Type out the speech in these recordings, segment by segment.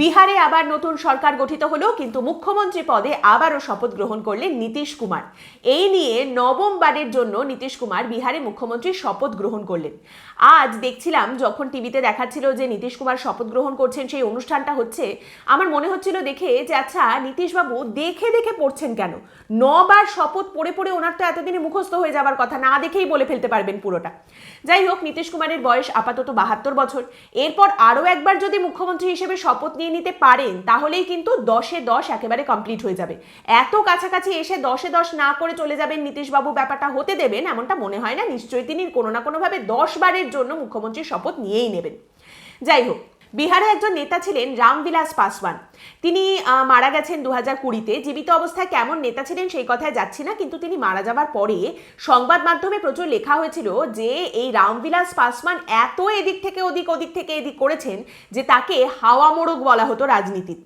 বিহারে আবার নতুন সরকার গঠিত হলো, কিন্তু মুখ্যমন্ত্রী পদে আবারও শপথ গ্রহণ করলেন নীতিশ কুমার। এই নিয়ে নবমবারের জন্য নীতিশ কুমার বিহারে মুখ্যমন্ত্রী শপথ গ্রহণ করলেন। আজ দেখছিলাম যখন টিভিতে দেখাচ্ছিল যে নীতিশ কুমার শপথ গ্রহণ করছেন, সেই অনুষ্ঠানটা হচ্ছে, আমার মনে হচ্ছিল দেখে যে আচ্ছা নীতিশবাবু দেখে দেখে পড়ছেন কেন? নবার শপথ পড়ে পড়ে ওনার তো এতদিনে মুখস্থ হয়ে যাবার কথা, না দেখেই বলে ফেলতে পারবেন পুরোটা। যাই হোক, নীতিশ কুমারের বয়স আপাতত বাহাত্তর বছর। এরপর আরও একবার যদি মুখ্যমন্ত্রী হিসেবে শপথ নিয়ে নিতে পারেন, তাহলেই কিন্তু দশে দশ একেবারে কমপ্লিট হয়ে যাবে। এত কাছাকাছি এসে দশে দশ না করে চলে যাবেন নীতিশবাবু, ব্যাপারটা হতে দেবেন, এমনটা মনে হয় না। নিশ্চয়ই তিনি কোনো না কোনোভাবে দশ বারের জন্য মুখ্যমন্ত্রীর শপথ নিয়েই নেবেন। যাই হোক বিহারে একজন নেতা ছিলেন রামবিলাস পাসওয়ান। তিনি মারা গেছেন দু হাজার কুড়িতে। জীবিত অবস্থায় কেমন নেতা ছিলেন সেই কথায় যাচ্ছি না, কিন্তু তিনি মারা যাবার পরে সংবাদ মাধ্যমে প্রচুর লেখা হয়েছিল যে এই রামবিলাস পাসওয়ান এত এদিক থেকে ওদিক ওদিক থেকে এদিক করেছেন যে তাকে হাওয়া মোড়ক বলা হতো রাজনীতির।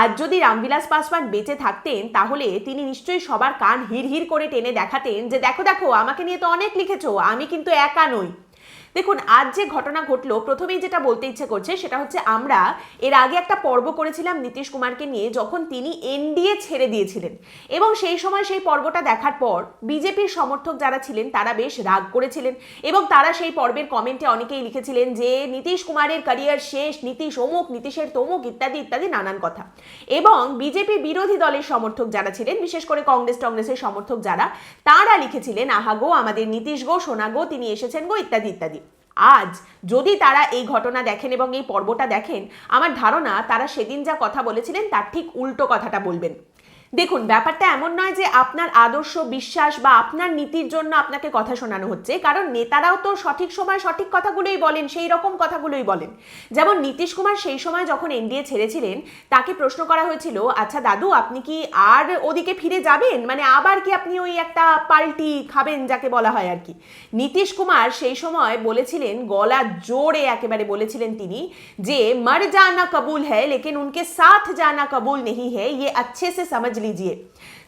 আজ যদি রামবিলাস পাসওয়ান বেঁচে থাকতেন, তাহলে তিনি নিশ্চয়ই সবার কান হির হির করে টেনে দেখাতেন যে, দেখো দেখো, আমাকে নিয়ে তো অনেক লিখেছো, আমি কিন্তু একা নই। দেখুন, আজ যে ঘটনা ঘটলো, প্রথমেই যেটা বলতে ইচ্ছে করছে সেটা হচ্ছে আমরা এর আগে একটা পর্ব করেছিলাম নীতিশ কুমারকে নিয়ে, যখন তিনি এনডিএ ছেড়ে দিয়েছিলেন। এবং সেই সময় সেই পর্বটা দেখার পর বিজেপির সমর্থক যারা ছিলেন, তারা বেশ রাগ করেছিলেন। এবং তারা সেই পর্বের কমেন্টে অনেকেই লিখেছিলেন যে, নীতিশ কুমারের ক্যারিয়ার শেষ, নীতিশ অমুক, নীতিশের তমুক, ইত্যাদি ইত্যাদি, নানান কথা। এবং বিজেপি বিরোধী দলের সমর্থক যারা ছিলেন, বিশেষ করে কংগ্রেস টংগ্রেসের সমর্থক যারা, তারা লিখেছিলেন, আহা গো, আমাদের নীতিশ গো, সোনা গো, তিনি এসেছেন গো, ইত্যাদি ইত্যাদি। আজ যদি তারা এই ঘটনা দেখেন এবং এই পর্বটা দেখেন, আমার ধারণা তারা সেদিন যা কথা বলেছিলেন তার ঠিক উল্টো কথাটা বলবেন। দেখুন ব্যাপারটা এমন নয় যে আপনার আদর্শ বিশ্বাস বা আপনার নীতির জন্য আপনাকে কথা শোনানো হচ্ছে কারণ নেতারাও তো সঠিক সময় সঠিক কথাগুলোই বলেন সেই রকম কথাগুলোই বলেন যেমন নীতিশ কুমার সেই সময় যখন এনডিএ ছেড়েছিলেন তাকে প্রশ্ন করা হয়েছিল আচ্ছা দাদু আপনি কি আর ওদিকে ফিরে যাবেন মানে আবার কি আপনি ওই একটা পাল্টি খাবেন যাকে বলা হয় আর কি নীতিশ কুমার সেই সময় বলেছিলেন গলা জোরে একেবারে বলেছিলেন তিনি যে মর জানা কবুল হ্যায় লেকিন উনকে সাথ জানা কবুল নেই হ্যায় ইয়ে अच्छे से समझ लीजिए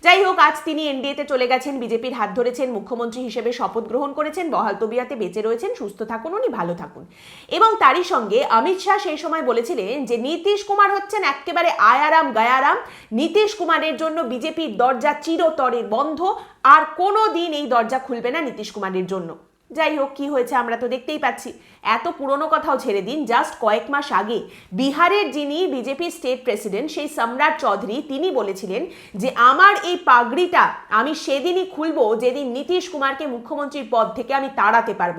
যাই হোক আজ তিনি এনডিএতে চলে গেছেন বিজেপির হাত ধরেছেন মুখ্যমন্ত্রী হিসেবে শপথ গ্রহণ করেছেন বহাল তবিয়াতে বেঁচে রয়েছেন সুস্থ থাকুন উনি ভালো থাকুন এবং তারই সঙ্গে অমিত শাহ সেই সময় বলেছিলেন যে নীতিশ কুমার হচ্ছেন একেবারে আয়ারাম গায়ারাম নীতিশ কুমারের জন্য বিজেপির দরজা চিরতরে বন্ধ আর কোনো দিন এই দরজা খুলবে না নীতিশ কুমারের জন্য যাই হোক, কি হয়েছে আমরা তো দেখতেই পাচ্ছি। এত পুরনো কথাও ছেড়ে দিন জাস্ট কয়েক মাস আগে বিহারের যিনি বিজেপি স্টেট প্রেসিডেন্ট সেই সম্রাট চৌধুরী, তিনি বলেছিলেন যে, আমার এই পাগড়িটা আমি সেদিনই খুলব, যেদিন নীতিশ কুমারকে মুখ্যমন্ত্রীর পদ থেকে আমি তাড়াতে পারব।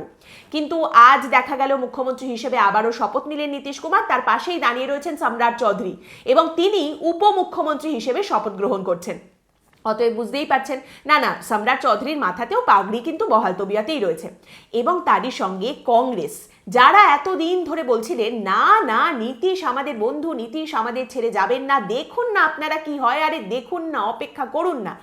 কিন্তু আজ দেখা গেল মুখ্যমন্ত্রী হিসেবে আবারও শপথ নিলেন নীতিশ কুমার, তার পাশেই দাঁড়িয়ে রয়েছেন সম্রাট চৌধুরী এবং তিনি উপমুখ্যমন্ত্রী হিসেবে শপথ গ্রহণ করছেন। অতএব বুঝতেই পারছেন। না না, সম্রাট চৌধুরীর মাথাতেও পাগড়ি কিন্তু বহাল তবিয়াতেই রয়েছে। এবং তারই সঙ্গে কংগ্রেস, যারা এতদিন ধরে বলছিলেন, না না, নীতিশ আমাদের বন্ধু, নীতিশ আমাদের ছেড়ে যাবেন না, দেখুন না আপনারা কি হয়, আরে দেখুন না, অপেক্ষা করুন না।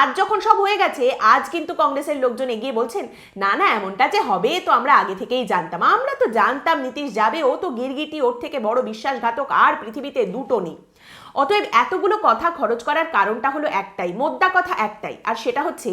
আজ যখন সব হয়ে গেছে, আজ কিন্তু কংগ্রেসের লোকজন এগিয়ে বলছেন, না না, এমনটা যে হবে, তো আমরা আগে থেকেই জানতাম। আমরা তো জানতাম নীতিশ যাবে, ও তো গিরগিটি, ওর থেকে বড় বিশ্বাসঘাতক, আর পৃথিবীতে দুটো নেই। অতএব এতগুলো কথা খরচ করার কারণটা হলো একটাই, মোদ্দা কথা একটাই, আর সেটা হচ্ছে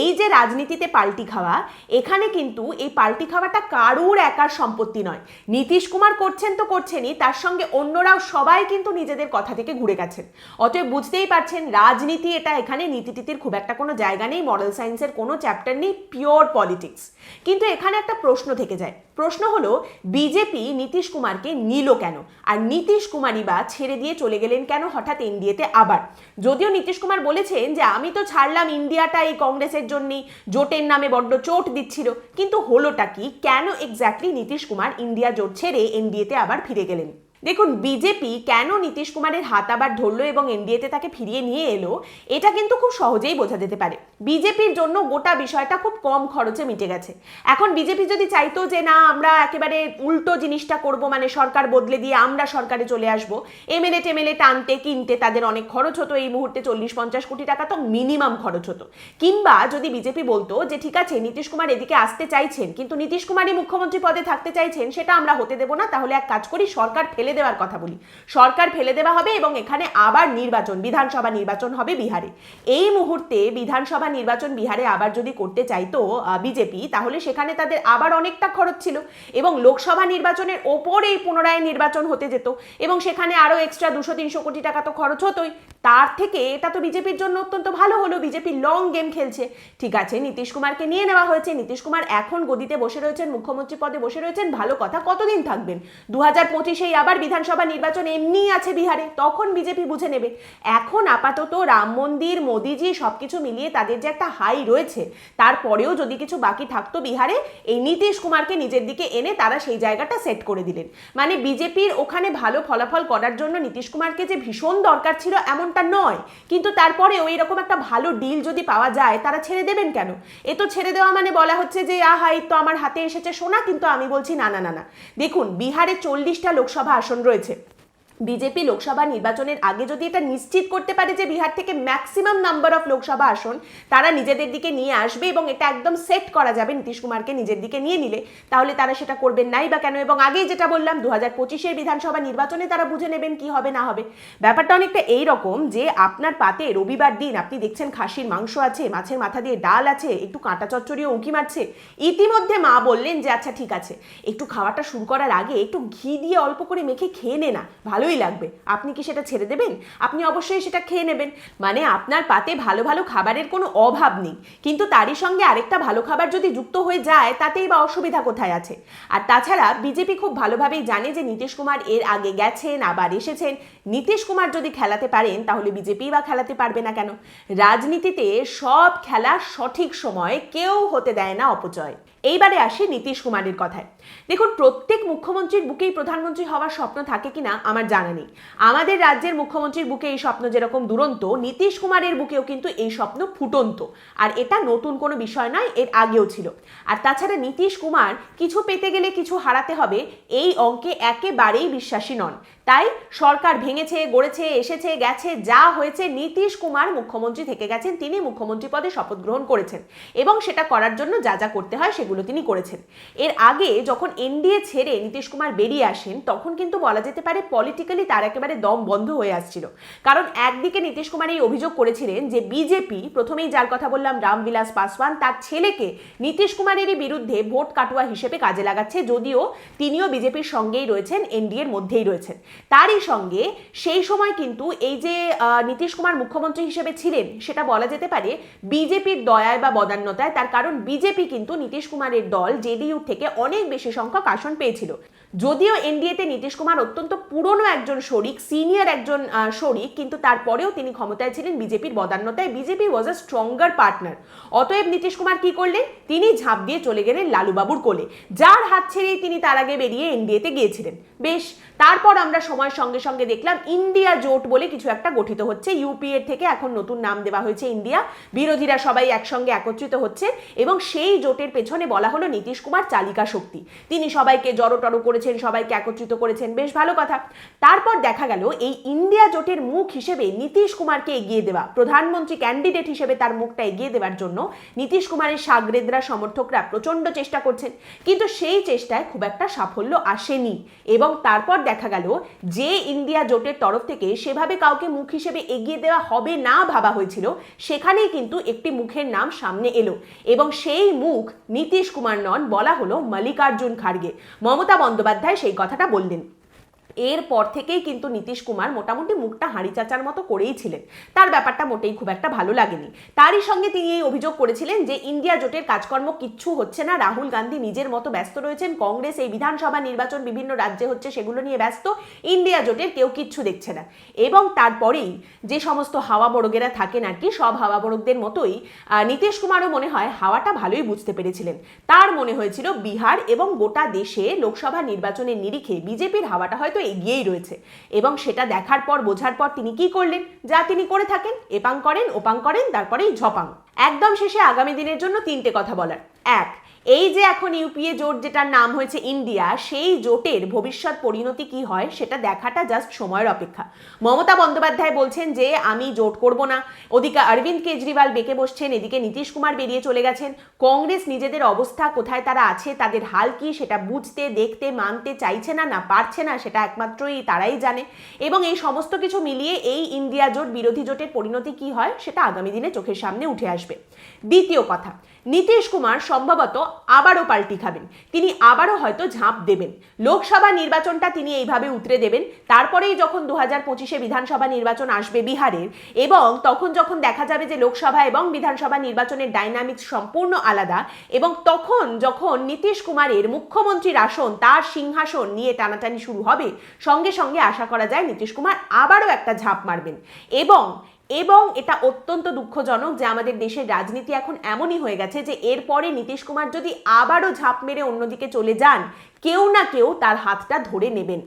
এই যে রাজনীতিতে পাল্টি খাওয়া, এখানে কিন্তু এই পাল্টি খাওয়াটা কারুর একার সম্পত্তি নয়। নীতিশ কুমার করছেন তো করছেনই, তার সঙ্গে অন্যরাও সবাই কিন্তু নিজেদের কথা থেকে ঘুরে গেছেন। অতএব বুঝতেই পারছেন, রাজনীতি এটা এখানে নীতিটিতির খুব একটা কোনো জায়গা নেই মডেল সায়েন্সের কোনো চ্যাপ্টার নেই পিওর পলিটিক্স কিন্তু এখানে একটা প্রশ্ন থেকে যায়। প্রশ্ন হলো, বিজেপি নীতিশ কুমারকে নিল কেন? আর নীতিশ কুমারই বা ছেড়ে দিয়ে চলে গেলেন কেন? হঠাৎ এনডিএতে আবার? যদিও নীতিশ কুমার বলেছেন যে, আমি তো ছাড়লাম ইন্ডিয়াটা এই কংগ্রেসের জন্যই। জোটের নামে বড্ড চোট দিচ্ছিল। কিন্তু হলোটা কি? কেন এক্স্যাক্টলি নীতিশ কুমার ইন্ডিয়া জোট ছেড়ে এনডিএতে আবার ফিরে গেলেন? দেখুন বিজেপি কেন নীতিশ কুমারের হাত আবার ধরলো এবং এনডিএতে তাকে ফিরিয়ে নিয়ে এলো, এটা কিন্তু খুব সহজেই বোঝা যেতে পারে। বিজেপির জন্য গোটা বিষয়টা খুব কম খরচে মিটে গেছে। এখন বিজেপি যদি চাইতো যে, না, আমরা একেবারে উল্টো জিনিসটা করব মানে সরকার বদলে দিয়ে আমরা সরকারে চলে আসব। এমএলএ টেমএলএ টানতে, কিনতে তাদের অনেক খরচ হতো। এই মুহূর্তে চল্লিশ পঞ্চাশ কোটি টাকা তো মিনিমাম খরচ হতো। কিংবা যদি বিজেপি বলতো যে, ঠিক আছে, নীতিশ কুমার এদিকে আসতে চাইছেন, কিন্তু নীতিশ কুমারই মুখ্যমন্ত্রী পদে থাকতে চাইছেন, সেটা আমরা হতে দেবো না, তাহলে এক কাজ করি, সরকার ফেলে ফেলে দেওয়ার কথা বলি। সরকার ফেলে দেওয়া হবে এবং এখানে আবার নির্বাচন, বিধানসভা নির্বাচন হবে বিহারে। এই মুহূর্তে বিধানসভা নির্বাচন বিহারে আবার যদি করতে চাইতো বিজেপি, তাহলে সেখানে তাদের আবার অনেকটা খরচ ছিল এবং লোকসভা নির্বাচনের ওপর এই পুনরায় নির্বাচন হতে যেত এবং সেখানে আরও এক্সট্রা দুশো, তিনশো কোটি টাকা তো খরচ হতোই। তার থেকে এটা তো বিজেপির জন্য অত্যন্ত ভালো হলো, বিজেপি লং গেম খেলছে। ঠিক আছে, নীতিশ কুমারকে নিয়ে নেওয়া হয়েছে। নীতিশ কুমার এখন গদিতে বসে রয়েছেন, মুখ্যমন্ত্রী পদে বসে রয়েছেন। ভালো কথা, কতদিন থাকবেন? দু হাজার পঁচিশেই আবার বিধানসভা নির্বাচন এমনি আছে বিহারে, তখন বিজেপি বুঝে নেবে। এখন আপাতত রাম মন্দির, মোদিজি সবকিছু মিলিয়ে তাদের যে একটা হাই রয়েছে, তারপরেও যদি কিছু বাকি থাকতো বিহারে, এই নীতিশ কুমারকে নিজের দিকে এনে তারা সেই জায়গাটা সেট করে দিলেন। মানে বিজেপির ওখানে ভালো ফলাফল করার জন্য নীতিশ কুমারকে যে ভীষণ দরকার ছিল এমনটা নয়, কিন্তু তারপরেও এরকম একটা ভালো ডিল যদি পাওয়া যায়, তারা ছেড়ে দেবেন কেন? এ তো ছেড়ে দেওয়া মানে বলা হচ্ছে যে, আহা, এই তো আমার হাতে এসেছে সোনা, কিন্তু আমি বলছি না না না না। দেখুন, বিহারে চল্লিশটা লোকসভা আসন রয়েছে। বিজেপি লোকসভা নির্বাচনের আগে যদি এটা নিশ্চিত করতে পারে যে বিহার থেকে ম্যাক্সিমাম নাম্বার অফ লোকসভা আসন তারা নিজেদের দিকে নিয়ে আসবে এবং এটা একদম সেট করা যাবে। নীতিশ কুমারকে নিজের দিকে নিয়ে নিলে তাহলে তারা সেটা করবেন নাই বা কেন? এবং আগেই যেটা বললাম দু হাজার পঁচিশের বিধানসভা নির্বাচনে তারা বুঝে নেবেন কি হবে না হবে। ব্যাপারটা অনেকটা এই রকম যে আপনার পাতে রবিবার দিন আপনি দেখছেন খাসির মাংস আছে, মাছের মাথা দিয়ে ডাল আছে, একটু কাঁটা চচ্চড়িও উঁকি মারছে। ইতিমধ্যে মা বললেন যে আচ্ছা ঠিক আছে। একটু খাওয়াটা শুরু করার আগে একটু ঘি দিয়ে অল্প করে মেখে খেয়ে নে না। ভালোই লাগবে। আপনি কি সেটা ছেড়ে দেবেন? আপনি অবশ্যই সেটা খেয়ে নেবেন। মানে আপনার পাতে ভালো ভালো খাবারের কোনো অভাব নেই। কিন্তু তারই সঙ্গে আরেকটা ভালো খাবার যদি যুক্ত হয়ে যায়, তাতেই বা অসুবিধা কোথায় আছে? আর তাছাড়া বিজেপি খুব ভালোভাবেই জানে যে নীতিশ কুমার এর আগে গেছেন, আবার এসেছেন। নীতিশ কুমার যদি খেলাতে পারেন, তাহলে বিজেপি বা খেলাতে পারবে না কেন? রাজনীতিতে সব খেলা সঠিক সময়ে কেউ হতে দেয় না অপচয়। এইবারে আসি নীতিশ কুমারের কথায়। দেখুন, প্রত্যেক মুখ্যমন্ত্রীর বুকেই প্রধানমন্ত্রী হওয়ার স্বপ্ন থাকে কিনা আমার জানা নেই। আমাদের রাজ্যের মুখ্যমন্ত্রীর বুকে এই স্বপ্ন যেরকম দুরন্ত, নীতিশ কুমারের বুকেও কিন্তু এই স্বপ্ন ফুটন্ত। আর এটা নতুন কোনো বিষয় নয়, এর আগেও ছিল। আর তাছাড়া নীতিশ কুমার কিছু পেতে গেলে কিছু হারাতে হবে, এই অঙ্কে একেবারেই বিশ্বাসী নন। তাই সরকার ভেঙেছে, গড়েছে, এসেছে, গেছে, যা হয়েছে নীতিশ কুমার মুখ্যমন্ত্রী থেকে গেছেন, তিনি মুখ্যমন্ত্রী পদে শপথ গ্রহণ করেছেন। এবং সেটা করার জন্য যা যা করতে হয় সেগুলো তিনি করেছেন। এর আগে যখন এনডিএ ছেড়ে নীতিশ কুমার বেরিয়ে আসেন, তখন কিন্তু বলা যেতে পারে পলিটিক্যালি তার একেবারে দম বন্ধ হয়ে আসছিল। কারণ একদিকে নীতিশ কুমার এই অভিযোগ করেছিলেন যে বিজেপি, প্রথমেই যার কথা বললাম, রামবিলাস পাসওয়ান, তার ছেলেকে নীতিশ কুমারেরই বিরুদ্ধে ভোট কাটুয়া হিসেবে কাজে লাগাচ্ছে, যদিও তিনিও বিজেপির সঙ্গেই রয়েছেন, এনডিএর মধ্যেই রয়েছেন। তারই সঙ্গে সেই সময় কিন্তু এই যে নীতিশ কুমার মুখ্যমন্ত্রী হিসেবে ছিলেন, সেটা বলা যেতে পারে বিজেপির দয়ায় বা বদান্যতায়, তার কারণ বিজেপি কিন্তু নীতিশ কুমারের দল, জেডিইউ থেকে অনেক বেশি সংখ্যক আসন পেয়েছিল। যদিও এনডিএতে নীতিশ কুমার অত্যন্ত পুরনো একজন শরিক সিনিয়র একজন শরিক, কিন্তু তারপরেও তিনি ক্ষমতায় ছিলেন বিজেপির বদান্যতায়। BJP was a stronger partner অতএব নীতিশ কুমার কি করলেন? তিনি ঝাঁপ দিয়ে চলে গেলেন লালুবাবুর কোলে। যার হাত ছেড়েই তিনি তার আগে বেরিয়ে এনডিএতে গিয়েছিলেন। বেশ, তারপর আমরা সময়ের সঙ্গে সঙ্গে দেখলাম ইন্ডিয়া জোট বলে কিছু একটা গঠিত হচ্ছে। ইউপিএর থেকে এখন নতুন নাম দেওয়া হয়েছে ইন্ডিয়া বিরোধীরা সবাই একসঙ্গে একত্রিত হচ্ছে এবং সেই জোটের পেছনে বলা হলো নীতিশ কুমার চালিকা শক্তি। তিনি সবাইকে জড়ো জড়োটড়ো করেছেন, সবাইকে একত্রিত করেছেন, বেশ ভালো কথা। তারপর দেখা গেল এই ইন্ডিয়া জোটের মুখ হিসেবে নীতিশ কুমারকে এগিয়ে দেওয়া, প্রধানমন্ত্রী ক্যান্ডিডেট হিসেবে তার মুখটা এগিয়ে দেওয়ার জন্য নীতিশ কুমারের সাগরেদরা সমর্থকরা প্রচণ্ড চেষ্টা করছেন। কিন্তু সেই চেষ্টায় খুব একটা সাফল্য আসেনি। এবং তারপর দেখা গেল যে ইন্ডিয়া জোটের তরফ থেকে সেভাবে কাউকে মুখ হিসেবে এগিয়ে দেওয়া হবে না ভাবা হয়েছিল, সেখানেই কিন্তু একটি মুখের নাম সামনে এলো। এবং সেই মুখ নীতিশ কুমার নন, বলা হলো মল্লিকার্জুন খাড়গে মমতা বন্দ্যোপাধ্যায় সেই কথাটা বললেন। এরপর থেকেই কিন্তু নীতিশ কুমার মোটামুটি মুখটা হাঁড়ি চাচার মতো করেই ছিলেন। তার ব্যাপারটা মোটেই খুব একটা ভালো লাগেনি। তারই সঙ্গে তিনি এই অভিযোগ করেছিলেন যে ইন্ডিয়া জোটের কাজকর্ম কিচ্ছু হচ্ছে না, রাহুল গান্ধী নিজের মতো ব্যস্ত রয়েছেন, কংগ্রেস, এই বিধানসভা নির্বাচন, বিভিন্ন রাজ্যে হচ্ছে সেগুলো নিয়ে ব্যস্ত, ইন্ডিয়া জোটের কেউ কিচ্ছু দেখছে না। এবং তারপরেই যে সমস্ত হাওয়া বড়গেরা থাকেন আর কি সব হাওয়া বড়কদের মতোই নীতিশ কুমারও মনে হয় হাওয়াটা ভালোই বুঝতে পেরেছিলেন। তার মনে হয়েছিল বিহার এবং গোটা দেশে লোকসভা নির্বাচনের নিরিখে বিজেপির হাওয়াটা হয়তো এগিয়েই রয়েছে। এবং সেটা দেখার পর, বোঝার পর তিনি কি করলেন? যা তিনি করে থাকেন, এপাং করেন, ওপাং করেন, তারপরেই ঝপাং। একদম শেষে আগামী দিনের জন্য তিনটে কথা বলার। এক এই যে এখন ইউপিএ জোট যেটার নাম হয়েছে ইন্ডিয়া, সেই জোটের ভবিষ্যৎ পরিণতি কি হয় সেটা দেখাটা জাস্ট সময়ের অপেক্ষা। মমতা বন্দ্যোপাধ্যায় বলছেন যে, আমি জোট করব না। ওদিকে অরবিন্দ কেজরিওয়াল বেঁকে বসছেন, এদিকে নীতিশ কুমার বেরিয়ে চলে গেছেন। কংগ্রেস নিজেদের অবস্থা, কোথায় তারা আছে, তাদের হাল কি, সেটা বুঝতে, দেখতে, মানতে চাইছে না না পারছে না, সেটা একমাত্রই তারাই জানে। এবং এই সমস্ত কিছু মিলিয়ে এই ইন্ডিয়া জোট, বিরোধী জোটের পরিণতি কি হয়, সেটা আগামী দিনে চোখের সামনে উঠে আসবে। দ্বিতীয় কথা, নীতিশ কুমার সম্ভবত আবারও পাল্টি খাবেন। তিনি আবারও হয়তো ঝাঁপ দেবেন। লোকসভা নির্বাচনটা তিনি এইভাবে উতরে দেবেন। তারপরেই যখন দু হাজার পঁচিশে বিধানসভা নির্বাচন আসবে বিহারের, এবং তখন যখন দেখা যাবে যে লোকসভা এবং বিধানসভা নির্বাচনের ডাইনামিক্স সম্পূর্ণ আলাদা, এবং তখন যখন নীতিশ কুমারের মুখ্যমন্ত্রীর আসন, তার সিংহাসন নিয়ে টানাটানি শুরু হবে, সঙ্গে সঙ্গে আশা করা যায় নীতিশ কুমার আবারও একটা ঝাঁপ মারবেন। এবং এবং এটা অত্যন্ত দুঃখজনক যে আমাদের দেশের রাজনীতি এখন এমনই হয়ে গেছে যে এরপরে নীতিশ কুমার যদি আবারও ঝাঁপ মেরে অন্যদিকে চলে যান, কেউ না কেউ তার হাতটা ধরে নেবেন।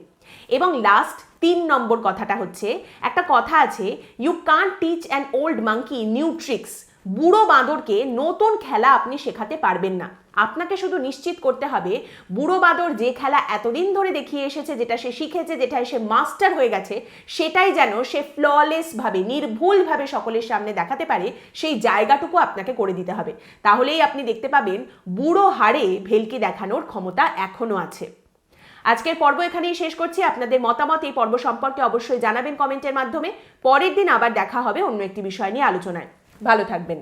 এবং লাস্ট তিন নম্বর কথাটা হচ্ছে, একটা কথা আছে you can teach an old monkey new tricks বুড়ো বাঁদরকে নতুন খেলা আপনি শেখাতে পারবেন না। আপনাকে শুধু নিশ্চিত করতে হবে, বুড়ো বাঁদর যে খেলা এতদিন ধরে দেখিয়ে এসেছে, যেটা সে শিখেছে যেটা সে মাস্টার হয়ে গেছে, সেটাই যেন সে ফ্ললেসভাবে, নির্ভুলভাবে সকলের সামনে দেখাতে পারে, সেই জায়গাটুকু আপনাকে করে দিতে হবে। তাহলেই আপনি দেখতে পাবেন, বুড়ো হাড়ে ভেলকি দেখানোর ক্ষমতা এখনও আছে। আজকের পর্ব এখানেই শেষ করছি। আপনাদের মতামত এই পর্ব সম্পর্কে অবশ্যই জানাবেন কমেন্টের মাধ্যমে। পরের দিন আবার দেখা হবে অন্য একটি বিষয় নিয়ে আলোচনায়। ভালো থাকবেন।